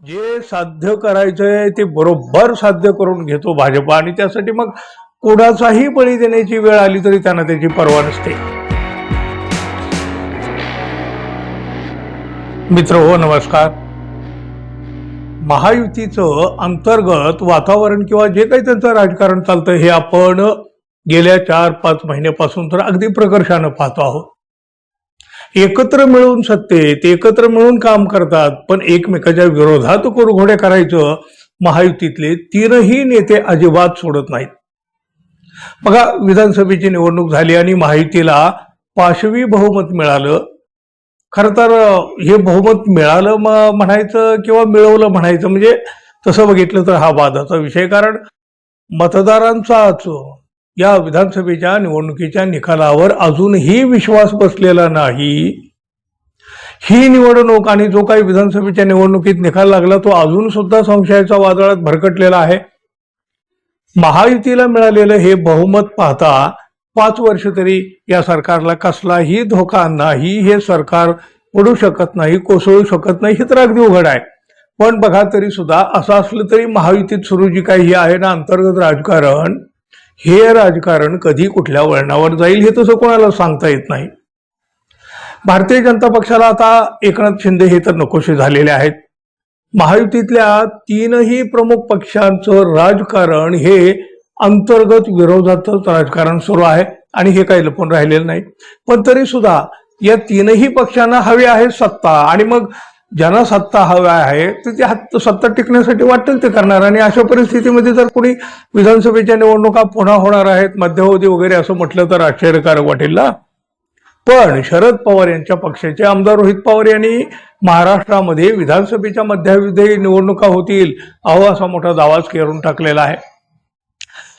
जे साध्य करायचंय ते बरोबर साध्य करून घेतो भाजपा आणि त्यासाठी मग कोणाचाही बळी देण्याची वेळ आली तरी त्यांना त्याची पर्वा नसते. मित्र हो नमस्कार. महायुतीचं अंतर्गत वातावरण किंवा जे काही त्यांचं राजकारण चालतं हे आपण गेल्या चार पाच महिन्यापासून तर अगदी प्रकर्षानं पाहतो आहोत. एकत्र मिळून सत्तेत एकत्र मिळून काम करतात पण एकमेकाच्या विरोधात कुरघोड्या करायचं महायुतीतले तीनही नेते अजिबात सोडत नाहीत. बघा विधानसभेची निवडणूक झाली आणि महायुतीला पाशवी बहुमत मिळालं. खरं तर हे बहुमत मिळालं म्हणायचं किंवा मिळवलं म्हणायचं म्हणजे तसं बघितलं तर हा वादाचा विषय कारण मतदारांचाच या विधानसभेच्या निवडणुकीच्या निकालावर अजूनही विश्वास बसलेला नाही. ही निवडणूक आणि जो काही विधानसभेच्या निवडणुकीत निकाल लागला तो अजून सुद्धा संशयाच्या वादळात भरकटलेला आहे. महायुतीला मिळालेलं हे बहुमत पाहता पाच वर्ष तरी या सरकारला कसलाही धोका नाही हे सरकार पडू शकत नाही कोसळू शकत नाही हे तर अगदी उघड आहे. पण बघा तरी सुद्धा असं असलं तरी महायुतीत सुरू जी काही ही आहे ना अंतर्गत राजकारण हे राजकारण कधी कुठल्या वळणावर जाईल हे तसं कोणाला सांगता येत नाही. भारतीय जनता पक्षाला आता एकनाथ शिंदे हे तर नकोसे झालेले आहेत. महायुतीतल्या तीनही प्रमुख पक्षांचं राजकारण हे अंतर्गत विरोधातच राजकारण सुरू आहे आणि हे काही लपून राहिलेलं नाही. पण तरी सुद्धा या तीनही पक्षांना हवी आहे सत्ता आणि मग ज्यांना सत्ता हव्या आहे तर ते सत्ता टिकण्यासाठी वाटेल ते करणार. आणि अशा परिस्थितीमध्ये जर कोणी विधानसभेच्या निवडणुका पुन्हा होणार आहेत मध्यावधी वगैरे असं म्हटलं तर आश्चर्यकारक वाटेल ना? पण शरद पवार यांच्या पक्षाचे आमदार रोहित पवार यांनी महाराष्ट्रामध्ये विधानसभेच्या मध्यावधी निवडणुका होतील अहो असा मोठा दावाच करून टाकलेला आहे.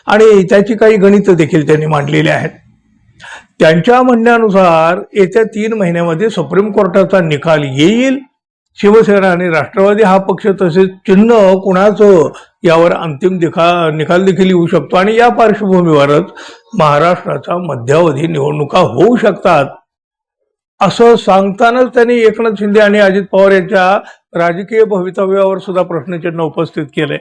आणि त्याची काही गणित देखील त्यांनी मांडलेली आहेत. त्यांच्या म्हणण्यानुसार येत्या तीन महिन्यामध्ये सुप्रीम कोर्टाचा निकाल येईल शिवसेना आणि राष्ट्रवादी हा पक्ष तसेच चिन्ह कुणाचं यावर अंतिम दिखा निकाल देखील येऊ शकतो. आणि या पार्श्वभूमीवरच महाराष्ट्राच्या मध्यावधी निवडणुका होऊ शकतात असं सांगतानाच त्यांनी एकनाथ शिंदे आणि अजित पवार यांच्या राजकीय भवितव्यावर सुद्धा प्रश्नचिन्ह उपस्थित केले.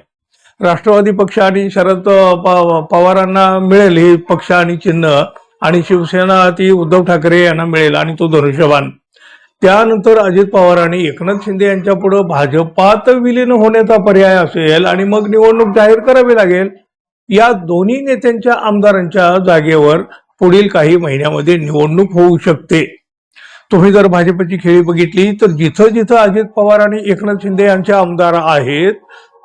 राष्ट्रवादी पक्ष आणि शरद प- पवारांना मिळेल हे पक्ष आणि चिन्ह आणि शिवसेना ती उद्धव ठाकरे यांना मिळेल आणि तो धनुष्यबाण. त्यानंतर अजित पवार आणि एकनाथ शिंदे यांच्या पुढं भाजपात विलीन होण्याचा पर्याय असेल आणि मग निवडणूक जाहीर करावी लागेल या दोन्ही नेत्यांच्या आमदारांच्या जागेवर पुढील काही महिन्यामध्ये निवडणूक होऊ शकते. तुम्ही जर भाजपची खेळी बघितली तर जिथं जिथं अजित पवार आणि एकनाथ शिंदे यांचे आमदार आहेत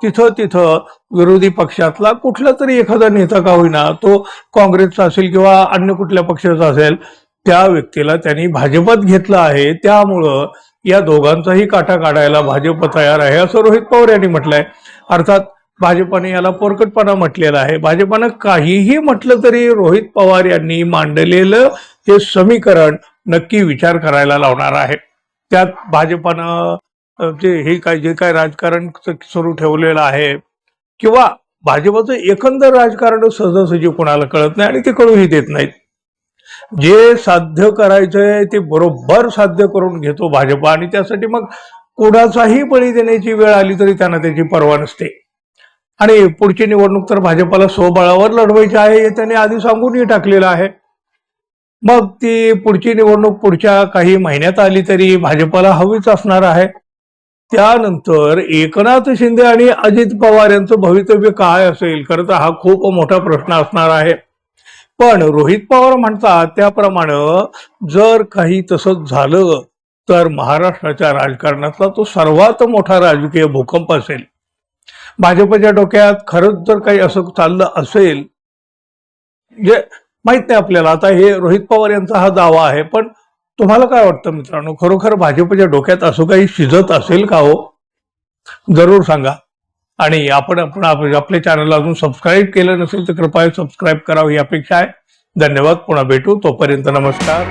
तिथं तिथं विरोधी पक्षातला कुठला तरी एखादा नेता का होईना तो काँग्रेसचा असेल किंवा अन्य कुठल्या पक्षाचा असेल त्या व्यक्तीला त्यांनी भाजपात घेतलं आहे. त्यामुळं या दोघांचाही काटा काढायला भाजप तयार आहे असं रोहित पवार यांनी म्हटलंय. अर्थात भाजपाने याला पोरकटपणा म्हटलेला आहे. भाजपानं काहीही म्हटलं तरी रोहित पवार यांनी मांडलेलं हे समीकरण नक्की विचार करायला लावणार आहे. त्यात भाजपानं जे हे काय जे काय राजकारण सुरू ठेवलेलं आहे किंवा भाजपाचं एकंदर राजकारण सहजासहजी कोणाला कळत नाही आणि ते कळूही देत नाहीत. जे साध्य करायचंय ते बरोबर साध्य करून घेतो भाजपा. आणि त्यासाठी मग कोणाचाही बळी देण्याची वेळ आली तरी त्यांना त्याची पर्वा नसते. आणि पुढची निवडणूक तर भाजपाला स्वबळावर लढवायची आहे हे त्यांनी आधी सांगूनही टाकलेलं आहे. मग ती पुढची निवडणूक पुढच्या काही महिन्यात आली तरी भाजपाला हवीच असणार आहे. त्यानंतर एकनाथ शिंदे आणि अजित पवार यांचं भवितव्य काय असेल? खरं तर हा खूप मोठा प्रश्न असणार आहे. पण रोहित पवार म्हणतात त्याप्रमाणे जर काही तसंच झालं तर महाराष्ट्राच्या राजकारणातला तो सर्वात मोठा राजकीय भूकंप असेल. भाजपच्या डोक्यात खरंच जर काही असं चाललं असेल जे माहीत नाही आपल्याला आता हे रोहित पवार यांचा हा दावा आहे पण तुम्हाला काय वाटतं मित्रांनो? खरोखर भाजपच्या डोक्यात असं काही शिजत असेल का हो? जरूर सांगा. आणि आपण आपण आप- आपल्या चॅनलला अजून सबस्क्राईब केलं नसेल तर कृपया सबस्क्राईब करावं ही अपेक्षा आहे. धन्यवाद पुन्हा भेटू. तोपर्यंत नमस्कार.